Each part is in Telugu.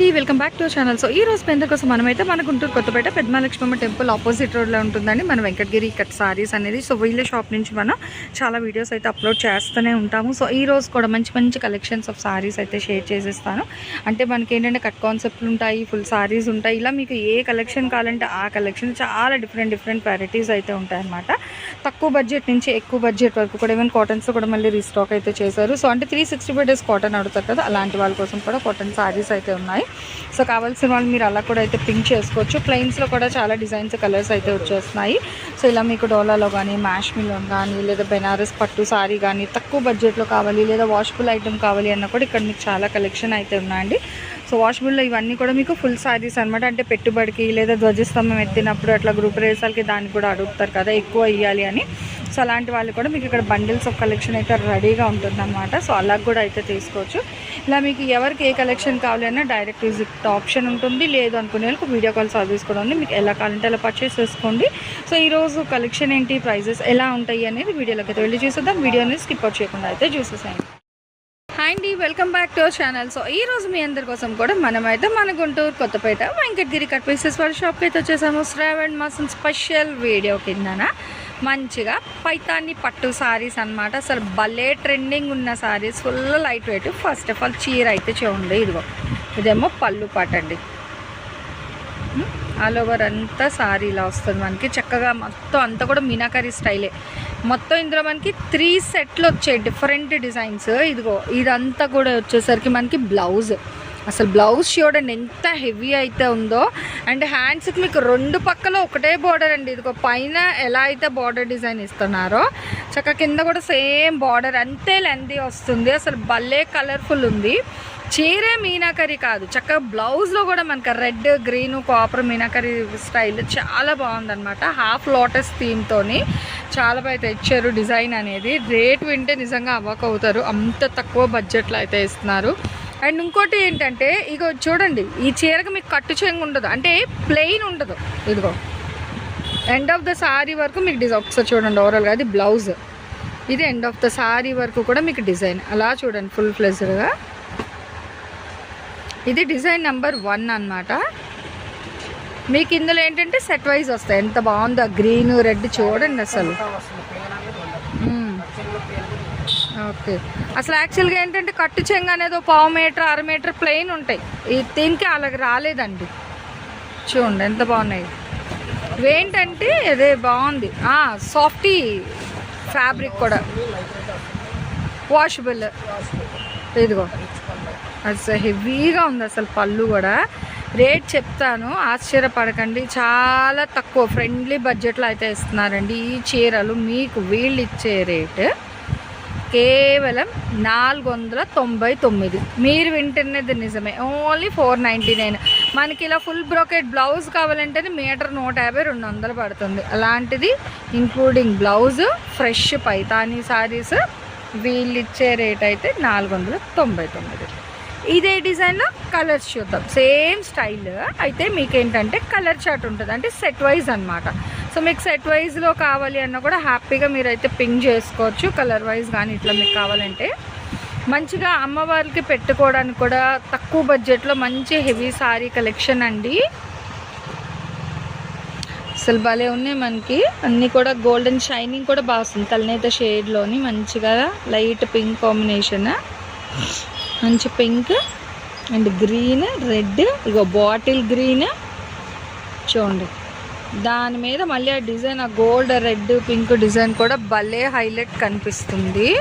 అండి welcome back to channel. So ఈ రోజు పెందర్ కోసం మనమైతే మన గుంటూరు కొత్తపేట పెద్దమలక్ష్మమ్మ టెంపుల్ ఆపోజిట్ రోడ్లో ఉంటుందండి. మన వెంకటగిరి కట్ సారీస్ అనేది. సో వీళ్ళ షాప్ నుంచి మనం చాలా వీడియోస్ అయితే అప్లోడ్ చేస్తూనే ఉంటాము. సో ఈ రోజు కూడా మంచి మంచి కలెక్షన్స్ ఆఫ్ సారీస్ అయితే షేర్ చేసేస్తాను. అంటే మనకి ఏంటంటే కట్ కాన్సెప్ట్లు ఉంటాయి ఫుల్ సారీస్ ఉంటాయి. ఇలా మీకు ఏ కలెక్షన్ కావాలంటే ఆ కలెక్షన్ చాలా డిఫరెంట్ డిఫరెంట్ వెరైటీస్ అయితే ఉంటాయన్నమాట తక్కువ బడ్జెట్ నుంచి ఎక్కువ బడ్జెట్ వరకు కూడా ఈవెన్ కాటన్స్ కూడా మళ్ళీ రీస్టాక్ అయితే చేశారు. సో అంటే three sixty five days cotton అడుగుతారు కదా అలాంటి వాళ్ళ కోసం కూడా కాటన్ సారీస్ అయితే ఉన్నాయి. సో కావాల్సిన వాళ్ళు మీరు అలా కూడా అయితే పింక్ చేసుకోవచ్చు. ప్లెయిన్స్లో కూడా చాలా డిజైన్స్ కలర్స్ అయితే వచ్చేస్తున్నాయి. సో ఇలా మీకు డోలాలో కానీ మ్యాష్మిలో కానీ లేదా బెనారస్ పట్టు సారీ కానీ తక్కువ బడ్జెట్లో కావాలి లేదా వాషబుల్ ఐటమ్ కావాలి అన్న కూడా ఇక్కడ మీకు చాలా కలెక్షన్ అయితే ఉన్నాయండి. సో వాషబుల్లో ఇవన్నీ కూడా మీకు ఫుల్ సారీస్ అనమాట అంటే పెట్టుబడికి లేదా ధ్వజస్తంభం ఎత్తినప్పుడు అట్లా గ్రూప్ రేసాలకి దానికి కూడా అడుగుతారు కదా ఎక్కువ ఇవ్వాలి అని. సో అలాంటి వాళ్ళు కూడా మీకు ఇక్కడ బండిల్స్ ఆఫ్ కలెక్షన్ అయితే రెడీగా ఉంటుందన్నమాట. సో అలా కూడా అయితే తీసుకోవచ్చు. ఇలా మీకు ఎవరికి ఏ కలెక్షన్ కావాలన్నా డైరెక్ట్ విజిట్ ఆప్షన్ ఉంటుంది. లేదు అనుకునే వాళ్ళకి వీడియో కాల్ సర్వీస్ కూడా ఉంది మీకు ఎలా కావాలంటే అలా పర్చేస్ చేసుకోండి. సో ఈరోజు కలెక్షన్ ఏంటి? ప్రైజెస్ ఎలా ఉంటాయి అనేది వీడియోలోకి అయితే వెళ్ళి చూసేద్దాం. వీడియోని స్కిప్ అవుట్ చేయకుండా అయితే చూసేసాయండి. హాయ్ అండి. Welcome back to our channel so ఈ రోజు మీ అందరి కోసం కూడా మనమైతే మన గుంటూరు కొత్తపేట వెంకటగిరి కట్ పీసెస్ వాళ్ళ షాప్కి అయితే వచ్చేసాము. శ్రావణ్ మాసం స్పెషల్ వీడియో కిందన. మంచిగా పైతాన్ని పట్టు సారీస్ అన్నమాట. అసలు భలే ట్రెండింగ్ ఉన్న sarees full light weight first of all చీర అయితే చూడండి ఇదిగో. ఇదేమో పళ్ళు పాట అండి. ఆల్ ఓవర్ అంతా సారీ ఇలా వస్తుంది మనకి. చక్కగా మొత్తం అంతా కూడా మీనాకరీ స్టైలే మొత్తం ఇందులో మనకి త్రీ సెట్లు వచ్చాయి డిఫరెంట్ డిజైన్స్ ఇదిగో ఇదంతా కూడా వచ్చేసరికి మనకి బ్లౌజ్ అసలు బ్లౌజ్ చూడండి ఎంత హెవీ అయితే ఉందో అండ్ హ్యాండ్స్కి మీకు రెండు పక్కల ఒకటే బార్డర్ అండి. ఇదిగో పైన ఎలా అయితే బార్డర్ డిజైన్ ఇస్తున్నారో చక్క కింద కూడా సేమ్ బార్డర్ అంతే లెంది వస్తుంది. అసలు భలే కలర్ఫుల్ ఉంది. చీరే మీనాకరి కాదు చక్కగా బ్లౌజ్లో కూడా మనకి red green copper meenakari style చాలా బాగుందన్నమాట. హాఫ్ లోటస్ థీమ్తోని చాలా బాగా ఇచ్చారు డిజైన్ అనేది. రేట్ వింటే నిజంగా అవాక్ అవుతారు. అంత తక్కువ బడ్జెట్లో అయితే ఇస్తున్నారు. అండ్ ఇంకోటి ఏంటంటే ఇగో చూడండి ఈ చీరకు మీకు కట్టు చెంగు ఉండదు. అంటే ప్లెయిన్ ఉండదు. ఇదిగో. ఎండ్ ఆఫ్ ద సారీ వరకు మీకు డిజైన్ ఒకసారి చూడండి ఓవరాల్గా అది బ్లౌజ్ ఇది ఎండ్ ఆఫ్ ద సారీ వరకు కూడా మీకు డిజైన్ అలా చూడండి ఫుల్ ఫ్లెజ్డ్గా ఇది డిజైన్ నెంబర్ వన్ అన్నమాట. మీకు ఇందులో ఏంటంటే సెట్ వైజ్ వస్తాయి. ఎంత బాగుందో గ్రీన్ రెడ్ చూడండి అసలు. మ్మ్. ఓకే. అసలు యాక్చువల్గా ఏంటంటే కట్టు చెంగ అనేది ఒక పావు మీటర్ అర మీటర్ ప్లెయిన్ ఉంటాయి. ఈ దీనికి అలాగ రాలేదండి. చూడండి ఎంత బాగున్నాయి. ఇవేంటంటే అదే బాగుంది. సాఫ్టీ ఫ్యాబ్రిక్ కూడా. వాషబుల్ ఇదిగో. అసలు హెవీగా ఉంది అసలు పళ్ళు కూడా. రేట్ చెప్తాను. ఆశ్చర్యపడకండి. చాలా తక్కువ. ఫ్రెండ్లీ బడ్జెట్లో అయితే ఇస్తున్నారండి ఈ చీరలు. మీకు వీళ్ళు ఇచ్చే రేట్ కేవలం నాలుగు వందల తొంభై తొమ్మిది. మీరు వింటున్నది నిజమే. ఓన్లీ ఫోర్ నైంటీ నైన్ మనకి ఇలా ఫుల్ బ్రోకెట్ బ్లౌజ్ కావాలంటే మీటర్ నూట యాభై రెండు వందలు పడుతుంది. అలాంటిది including blouse fresh Paithani sarees వీళ్ళు ఇచ్చే రేట్ అయితే నాలుగు వందల తొంభై తొమ్మిది. ఇదే డిజైన్లో కలర్స్ చూద్దాం. సేమ్ స్టైల్ అయితే మీకు ఏంటంటే కలర్ చార్ట్ ఉంటుంది. అంటే సెట్ వైజ్ అనమాట సో మీకు సెట్ వైజ్లో కావాలి అన్న కూడా హ్యాపీగా మీరైతే పింక్ చేసుకోవచ్చు. కలర్ వైజ్ కానీ ఇట్లా మీకు కావాలంటే. మంచిగా అమ్మవారికి పెట్టుకోవడానికి కూడా తక్కువ బడ్జెట్లో మంచి హెవీ సారీ కలెక్షన్ అండి. అసలు భలే ఉన్నాయి మనకి. అన్నీ కూడా గోల్డెన్ షైనింగ్ కూడా బాగా వస్తుంది. తలనేత షేడ్లోని మంచిగా లైట్ పింక్ కాంబినేషన్ మంచి పింక్ అండ్ గ్రీన్ రెడ్ ఇగో బాటిల్ గ్రీన్ చూడండి. దాని మీద మళ్ళీ ఆ డిజైన్ ఆ గోల్డ్ రెడ్ పింక్ డిజైన్ కూడా భలే హైలైట్ కనిపిస్తుంది.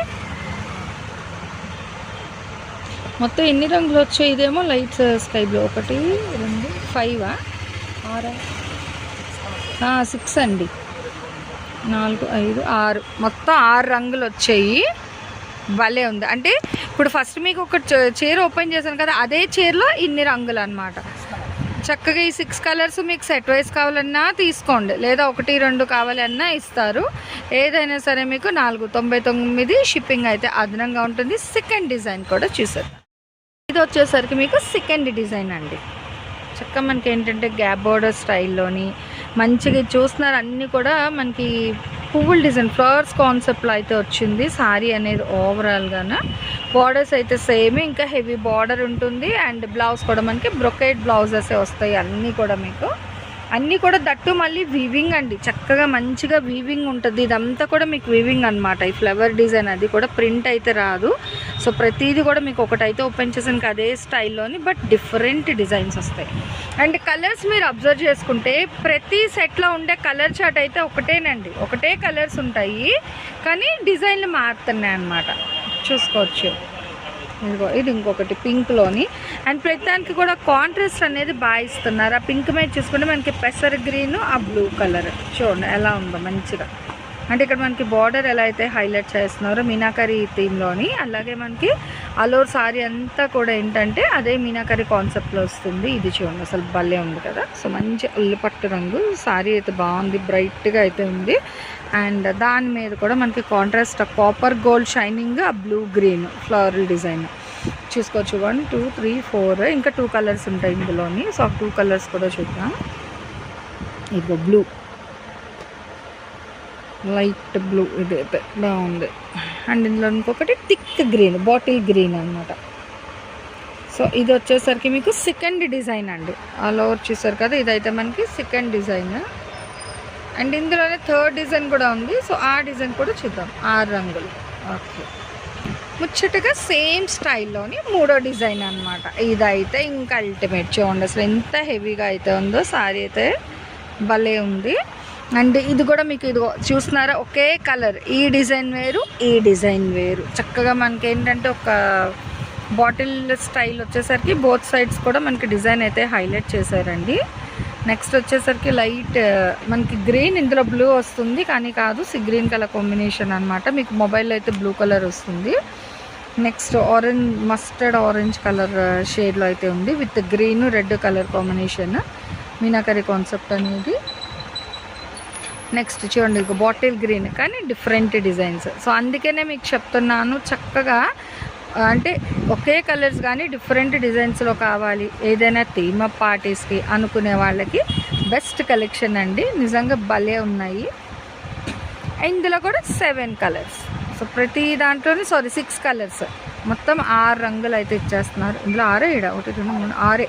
మొత్తం ఎన్ని రంగులు వచ్చాయి? ఇదేమో లైట్స్ స్కై బ్లూ. ఒకటి రెండు ఫైవ్ ఆరా? సిక్స్ అండి. నాలుగు ఐదు ఆరు. మొత్తం ఆరు రంగులు వచ్చాయి. భలే ఉంది. అంటే ఇప్పుడు ఫస్ట్ మీకు ఒక చీర ఓపెన్ చేశాను కదా అదే చీరలో ఇన్ని రంగులు అనమాట చక్కగా ఈ సిక్స్ కలర్స్ మీకు సెట్ వైస్ కావాలన్నా తీసుకోండి. లేదా ఒకటి రెండు కావాలన్నా ఇస్తారు. ఏదైనా సరే మీకు నాలుగు తొంభై తొమ్మిది షిప్పింగ్ అయితే అదనంగా ఉంటుంది. సెకండ్ డిజైన్ కూడా చూసారు ఇది వచ్చేసరికి మీకు సెకండ్ డిజైన్ అండి. చక్కగా మనకి ఏంటంటే గ్యాప్ బోర్డర్ స్టైల్లోని మంచిగా చూస్తున్నారు. అన్నీ కూడా మనకి పువ్వుల డిజైన్ ఫ్లవర్స్ కాన్సెప్ట్లో అయితే వచ్చింది. సారీ అనేది ఓవరాల్గానే బార్డర్స్ అయితే సేమ్ ఇంకా హెవీ బార్డర్ ఉంటుంది. అండ్ బ్లౌజ్ కూడా మనకి బ్రొకేట్ బ్లౌజెస్ వస్తాయి అన్నీ కూడా మీకు. అన్నీ కూడా దట్టు మళ్ళీ వీవింగ్ అండి. చక్కగా మంచిగా వీవింగ్ ఉంటుంది. ఇదంతా కూడా మీకు వీవింగ్ అనమాట ఈ ఫ్లవర్ డిజైన్ అది కూడా ప్రింట్ అయితే రాదు. సో ప్రతిదీ కూడా మీకు ఒకటైతే ఓపెన్ చేసాను అదే స్టైల్లోని బట్ డిఫరెంట్ డిజైన్స్ వస్తాయి. అండ్ కలర్స్ మీరు అబ్జర్వ్ చేసుకుంటే ప్రతి సెట్లో ఉండే కలర్ చార్ట్ అయితే ఒకటేనండి. ఒకటే కలర్స్ ఉంటాయి కానీ డిజైన్లు మారుతున్నాయి అన్నమాట. చూసుకోవచ్చు. ఇదిగో ఇది ఇంకొకటి పింక్లోని అండ్ ప్రతిదానికి కూడా కాంట్రాస్ట్ అనేది బాగా ఇస్తున్నారు. ఆ పింక్ మీద చూసుకుంటే మనకి పెసర్ గ్రీన్ ఆ బ్లూ కలర్ చూడండి ఎలా ఉందో మంచిగా. అంటే ఇక్కడ మనకి బార్డర్ ఎలా అయితే హైలైట్ చేస్తున్నారో మీనాకరీ థీమ్లోని అలాగే మనకి అలోర్ సారీ అంతా కూడా ఏంటంటే అదే మీనాకరి కాన్సెప్ట్లో వస్తుంది. ఇది చూడండి అసలు భలే ఉంది కదా. సో మంచి ఉల్లిపట్టు రంగు సారీ అయితే బాగుంది బ్రైట్గా అయితే ఉంది. అండ్ దాని మీద కూడా మనకి కాంట్రాస్ట్ కాపర్ గోల్డ్ షైనింగ్ ఆ బ్లూ గ్రీన్ ఫ్లవరల్ డిజైన్. చూసుకోవచ్చు. వన్ టూ త్రీ ఫోర్ ఇంకా టూ కలర్స్ ఉంటాయి ఇందులోని. సో ఆ టూ కలర్స్ కూడా చూద్దాం. ఇదిగో బ్లూ. లైట్ బ్లూ ఇది అయితే బాగుంది. అండ్ ఇందులో ఇంకొకటి థిక్ గ్రీన్ బాటిల్ గ్రీన్ అనమాట సో ఇది వచ్చేసరికి మీకు సెకండ్ డిజైన్ అండి. ఆల్ ఓవర్ చూసారు కదా ఇదైతే మనకి సెకండ్ డిజైన్. అండ్ ఇందులోనే థర్డ్ డిజైన్ కూడా ఉంది. సో ఆ డిజైన్ కూడా చూద్దాం. ఆరు రంగులు. ఓకే. ముచ్చటగా సేమ్ స్టైల్లోని మూడో డిజైన్ అనమాట ఇదైతే ఇంకా అల్టిమేట్ చూడండి అసలు ఎంత హెవీగా అయితే ఉందో సారీ అయితే భలే ఉంది. అండ్ ఇది కూడా మీకు ఇది చూస్తున్నారా? ఒకే కలర్. ఈ డిజైన్ వేరు ఈ డిజైన్ వేరు. చక్కగా మనకి ఏంటంటే ఒక బాటిల్ స్టైల్ వచ్చేసరికి బోత్ సైడ్స్ కూడా మనకి డిజైన్ అయితే హైలైట్ చేశారండి. నెక్స్ట్ వచ్చేసరికి లైట్ మనకి గ్రీన్ ఇందులో బ్లూ వస్తుంది కానీ కాదు సి గ్రీన్ కలర్ కాంబినేషన్ అనమాట మీకు మొబైల్లో అయితే బ్లూ కలర్ వస్తుంది. Next orange mustard orange colour షేడ్లో అయితే ఉంది with green red colour combination. Meenakari concept అనేది. నెక్స్ట్ చూడండి ఇక బాటిల్ గ్రీన్ కానీ డిఫరెంట్ డిజైన్స్ సో అందుకనే మీకు చెప్తున్నాను చక్కగా అంటే ఒకే కలర్స్ కానీ డిఫరెంట్ డిజైన్స్లో కావాలి. ఏదైనా థీమ్ పార్టీస్కి అనుకునే వాళ్ళకి బెస్ట్ కలెక్షన్ అండి. నిజంగా భలే ఉన్నాయి. ఇందులో కూడా సెవెన్ కలర్స్ సో ప్రతి దాంట్లోనే సారీ సిక్స్ కలర్స్ మొత్తం ఆరు రంగులు అయితే ఇచ్చేస్తున్నారు. ఇందులో ఆరే ఇడ? ఒకటి రెండు మూడు ఆరే.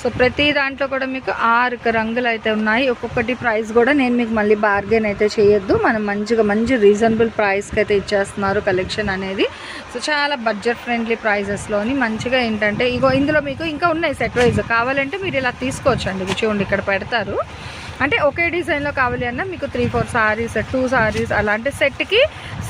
సో ప్రతి దాంట్లో కూడా మీకు ఆరు రంగులు అయితే ఉన్నాయి. ఒక్కొక్కటి ప్రైస్ కూడా నేను మీకు మళ్ళీ బార్గెన్ అయితే చేయొద్దు. మనం మంచిగా మంచి రీజనబుల్ ప్రైస్కి అయితే ఇచ్చేస్తున్నారు కలెక్షన్ అనేది. సో చాలా బడ్జెట్ ఫ్రెండ్లీ ప్రైజెస్లోని మంచిగా ఏంటంటే ఇగో ఇందులో మీకు ఇంకా ఉన్నాయి సెట్ వైజ్. కావాలంటే మీరు ఇలా తీసుకోవచ్చండి. ఇవి చూడండి ఇక్కడ పెడతారు. అంటే ఒకే డిజైన్లో కావాలి అన్న మీకు three four sarees two sarees అలా అంటే సెట్కి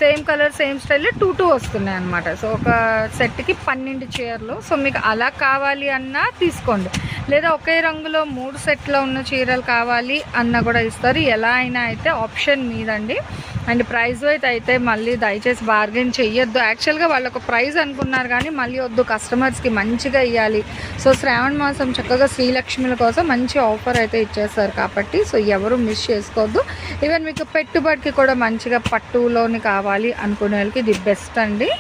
సేమ్ కలర్ సేమ్ స్టైల్లో టూ టూ వస్తున్నాయి అనమాట సో ఒక సెట్కి పన్నెండు చీరలు. సో మీకు అలా కావాలి అన్నా తీసుకోండి. లేదా ఒకే రంగులో మూడు సెట్లో ఉన్న చీరలు కావాలి అన్న కూడా ఇస్తారు. ఎలా అయినా అయితే ఆప్షన్ మీదండి. అండ్ ప్రైజ్ అయితే అయితే మళ్ళీ దయచేసి బార్గెన్ చెయ్యొద్దు. యాక్చువల్గా వాళ్ళు ఒక ప్రైజ్ అనుకున్నారు కానీ మళ్ళీ వద్దు. కస్టమర్స్కి మంచిగా ఇవ్వాలి సో శ్రావణ మాసం చక్కగా శ్రీలక్ష్మిల కోసం మంచి ఆఫర్ అయితే ఇచ్చేస్తారు కాబట్టి సో ఎవరు మిస్ చేసుకోవద్దు. ఈవెన్ మీకు పెట్టుబడికి కూడా మంచిగా పట్టులోని కావాలి అనుకునే వాళ్ళకి ఇది బెస్ట్ అండి.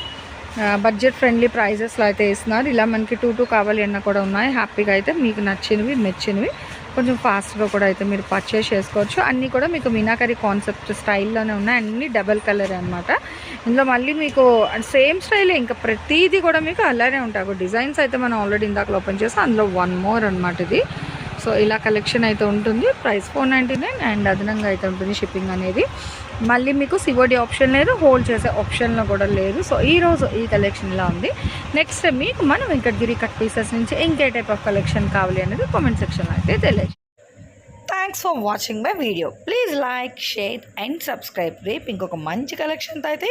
బడ్జెట్ ఫ్రెండ్లీ ప్రైజెస్లో అయితే ఇస్తున్నారు ఇలా మనకి టూ టూ కావాలి అన్న కూడా ఉన్నాయి. హ్యాపీగా అయితే మీకు నచ్చినవి మెచ్చినవి కొంచెం ఫాస్ట్గా కూడా అయితే మీరు పర్చేస్ చేసుకోవచ్చు. అన్నీ కూడా మీకు మీనాకరి కాన్సెప్ట్ స్టైల్లోనే ఉన్నాయి. అన్నీ డబల్ కలర్ అనమాట ఇందులో మళ్ళీ మీకు సేమ్ స్టైలే ఇంకా ప్రతిదీ కూడా మీకు అలానే ఉంటాయి. డిజైన్స్ అయితే మనం ఆల్రెడీ ఇందాక ఓపెన్ చేస్తాం అందులో వన్ మోర్ అనమాట ఇది. సో ఇలా కలెక్షన్ అయితే ఉంటుంది. Price four ninety nine and అదనంగా అయితే ఉంటుంది షిప్పింగ్ అనేది. మళ్ళీ మీకు సివోడి ఆప్షన్ లేదు హోల్డ్ చేసే ఆప్షన్లో కూడా లేదు. సో ఈ రోజు ఈ కలెక్షన్ ఇలా ఉంది. నెక్స్ట్ మీకు మనం వెంకటగిరి కట్ పీసెస్ నుంచి ఇంకే టైప్ ఆఫ్ కలెక్షన్ కావాలి అనేది కామెంట్ సెక్షన్లో అయితే తెలియదు thanks for watching my video please like share and subscribe రేపు ఇంకొక మంచి కలెక్షన్తో అయితే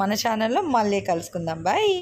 మన ఛానల్లో మళ్ళీ కలుసుకుందాం. బాయ్